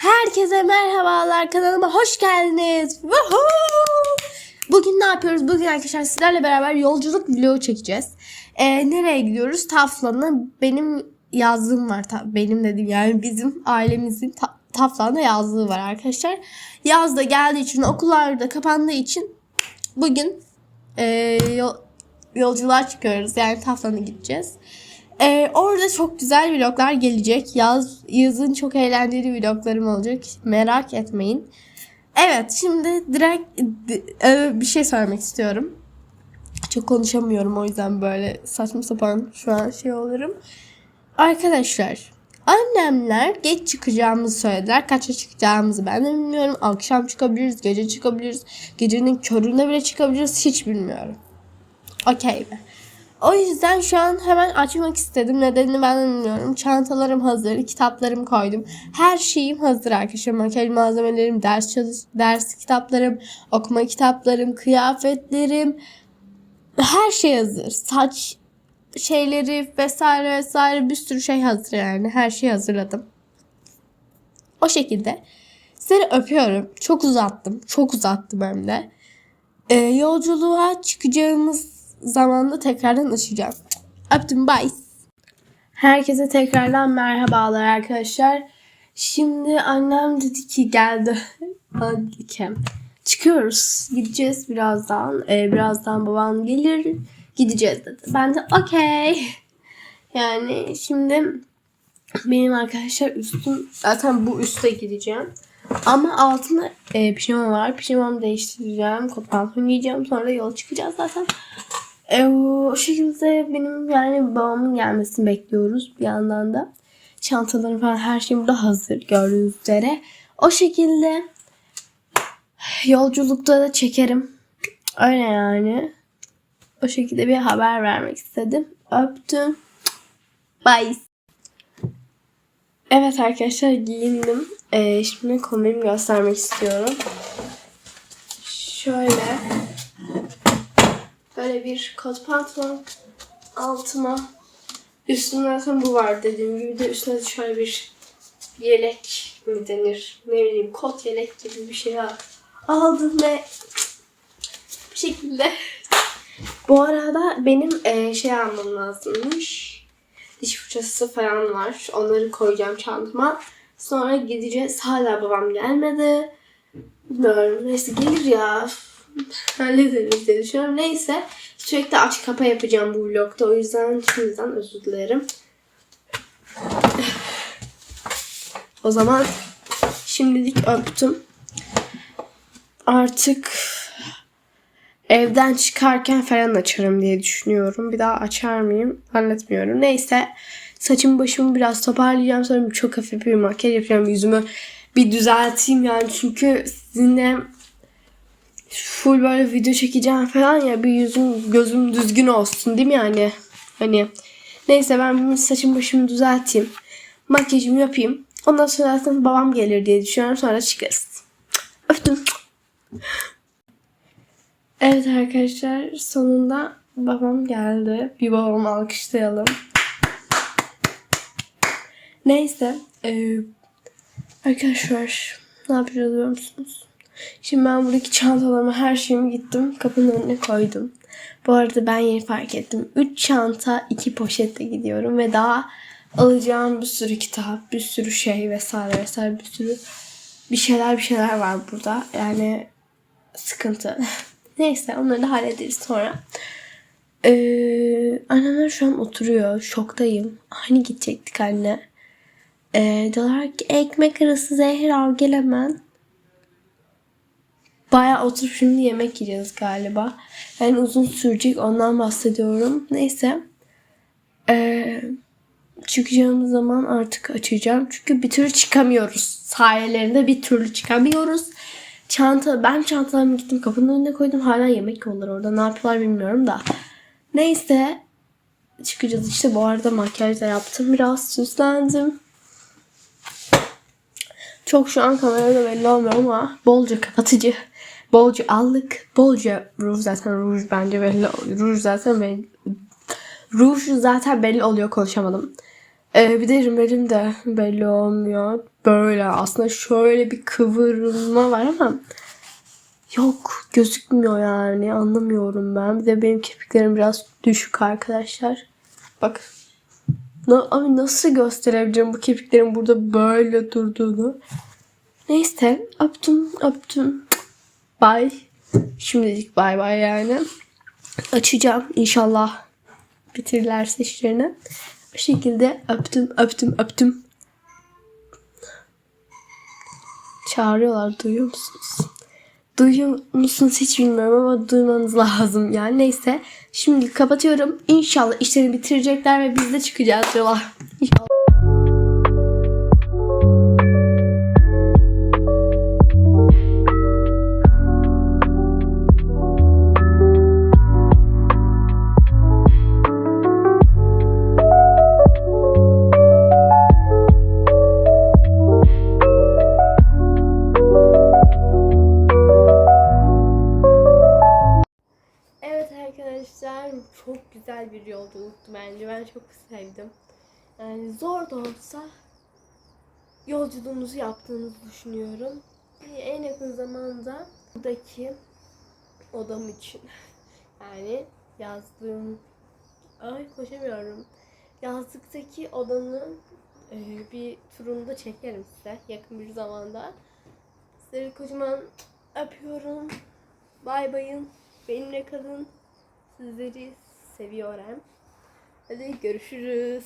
Herkese merhabalar kanalıma hoş geldiniz. Woohoo! Bugün ne yapıyoruz? Bugün arkadaşlar sizlerle beraber yolculuk vlogu çekeceğiz. Ee, nereye gidiyoruz? Taflan'a benim yazlığım var. Ta- benim dedim yani bizim ailemizin ta- Taflan'da yazlığı var arkadaşlar. Yaz da geldiği için okullar da kapandığı için bugün e, yol- yolculuğa çıkıyoruz. Yani Taflan'a gideceğiz. Ee, orada çok güzel vloglar gelecek. Yaz yazın çok eğlenceli vloglarım olacak. Merak etmeyin. Evet şimdi direkt e, bir şey söylemek istiyorum. Çok konuşamıyorum o yüzden böyle saçma sapan şu an şey olurum. Arkadaşlar annemler geç çıkacağımızı söylediler. Kaça çıkacağımızı ben de bilmiyorum. Akşam çıkabiliriz, gece çıkabiliriz. Gecenin köründe bile çıkabiliriz hiç bilmiyorum. Okey mi? O yüzden şu an hemen açmak istedim. Nedenini ben de bilmiyorum. Çantalarım hazır, kitaplarım koydum. Her şeyim hazır arkadaşlar. Makyaj malzemelerim, ders çalış, ders kitaplarım, okuma kitaplarım, kıyafetlerim. Her şey hazır. Saç şeyleri vesaire vesaire bir sürü şey hazır yani. Her şeyi hazırladım. O şekilde. Seni öpüyorum. Çok uzattım. Çok uzattım hem de. Ee, yolculuğa çıkacağımız zamanda tekrardan açacağım. Öptüm bye. Herkese tekrardan merhabalar arkadaşlar. Şimdi annem dedi ki geldi. Çıkıyoruz. Gideceğiz birazdan. Ee, birazdan babam gelir. Gideceğiz dedi. Ben de okey. Yani şimdi benim arkadaşlar üstüm zaten bu üste gideceğim. Ama altında e, pijama var. Pijamamı değiştireceğim. Kot pantolon giyeceğim. Sonra yola çıkacağız zaten. E, o şekilde benim yani babamın gelmesini bekliyoruz bir yandan da. Çantalarım falan her şeyim burada hazır gördüğünüz üzere. O şekilde yolculukta da çekerim. Öyle yani. O şekilde bir haber vermek istedim. Öptüm. Bye. Evet arkadaşlar giyindim. Ee, şimdi kombinimi göstermek istiyorum. Şöyle. Bir kot pantolon altıma. Üstümde zaten bu var dediğim gibi de üstüne şöyle bir yelek mi denir? Ne bileyim kot yelek gibi bir şey aldım ve bir şekilde bu arada benim e, şey almam lazımmış. Diş fırçası falan var. Onları koyacağım çantama. Sonra gideceğiz. Hala babam gelmedi. Bilmiyorum. Neyse gelir ya. Hallederiz diye düşünüyorum. Neyse. Sürekli aç kapa yapacağım bu vlogda. O yüzden şimdiden özür dilerim. O zaman şimdilik öptüm. Artık evden çıkarken falan açarım diye düşünüyorum. Bir daha açar mıyım? Zannetmiyorum. Neyse. Saçımı başımı biraz toparlayacağım. Sonra çok hafif bir makyaj yapacağım. Yüzümü bir düzelteyim yani. Çünkü sizinle full böyle video çekeceğim falan ya. Bir yüzüm gözüm düzgün olsun değil mi yani? Hani neyse ben bir saçımı başımı düzelteyim. Makyajımı yapayım. Ondan sonra zaten babam gelir diye düşünüyorum. Sonra çıkarız. Öptüm. Evet arkadaşlar sonunda babam geldi. Bir babamı alkışlayalım. Neyse. eee, arkadaşlar ne yapacağız musunuz? Şimdi ben buradaki çantalarımı her şeyimi gittim kapının önüne koydum. Bu arada ben yeni fark ettim. 3 çanta 2 poşetle gidiyorum ve daha alacağım bir sürü kitap, bir sürü şey vesaire vesaire bir sürü bir şeyler bir şeyler var burada. Yani sıkıntı. Neyse onları da hallederiz sonra. Ee, annemler şu an oturuyor. Şoktayım. Hani gidecektik anne. Ee, diyorlar ki ekmek arası zehir al gel hemen. Baya oturup şimdi yemek yiyeceğiz galiba. Yani uzun sürecek ondan bahsediyorum. Neyse. Ee, çıkacağımız zaman artık açacağım. Çünkü bir türlü çıkamıyoruz. Sayelerinde bir türlü çıkamıyoruz. Çanta, ben çantalarımı gittim kapının önüne koydum. Hala yemek yiyorlar orada. Ne yapıyorlar bilmiyorum da. Neyse. Çıkacağız işte. Bu arada makyaj da yaptım. Biraz süslendim. Çok şu an kamerada belli olmuyor ama bolca kapatıcı, bolca allık, bolca ruj zaten ruj bence belli. Ruj zaten belli, ruj zaten belli oluyor konuşamadım. Ee, bir de rimelim de belli olmuyor. Böyle aslında şöyle bir kıvırma var ama yok gözükmüyor yani anlamıyorum ben. Bir de benim kirpiklerim biraz düşük arkadaşlar. Bak. Na, abi nasıl gösterebilirim bu kirpiklerin burada böyle durduğunu. Neyse öptüm öptüm. Bye. Şimdilik bay bay yani. Açacağım inşallah bitirirlerse işlerini. Bu şekilde öptüm öptüm öptüm. Çağırıyorlar duyuyor musunuz? Duyuyor musunuz hiç bilmiyorum ama duymanız lazım. Yani neyse. Şimdi kapatıyorum. İnşallah işlerini bitirecekler ve biz de çıkacağız yola. İnşallah. Çok güzel bir yolculuktu bence. Ben çok sevdim. Yani zor da olsa yolculuğunuzu yaptığınızı düşünüyorum. En yakın zamanda buradaki odam için yani yazdığım ay koşamıyorum. Yazlıktaki odanın e, bir turunu da çekerim size yakın bir zamanda. Sizleri kocaman öpüyorum. Bay bayın. Benimle kalın. Sizleri seviyorum. Hadi görüşürüz.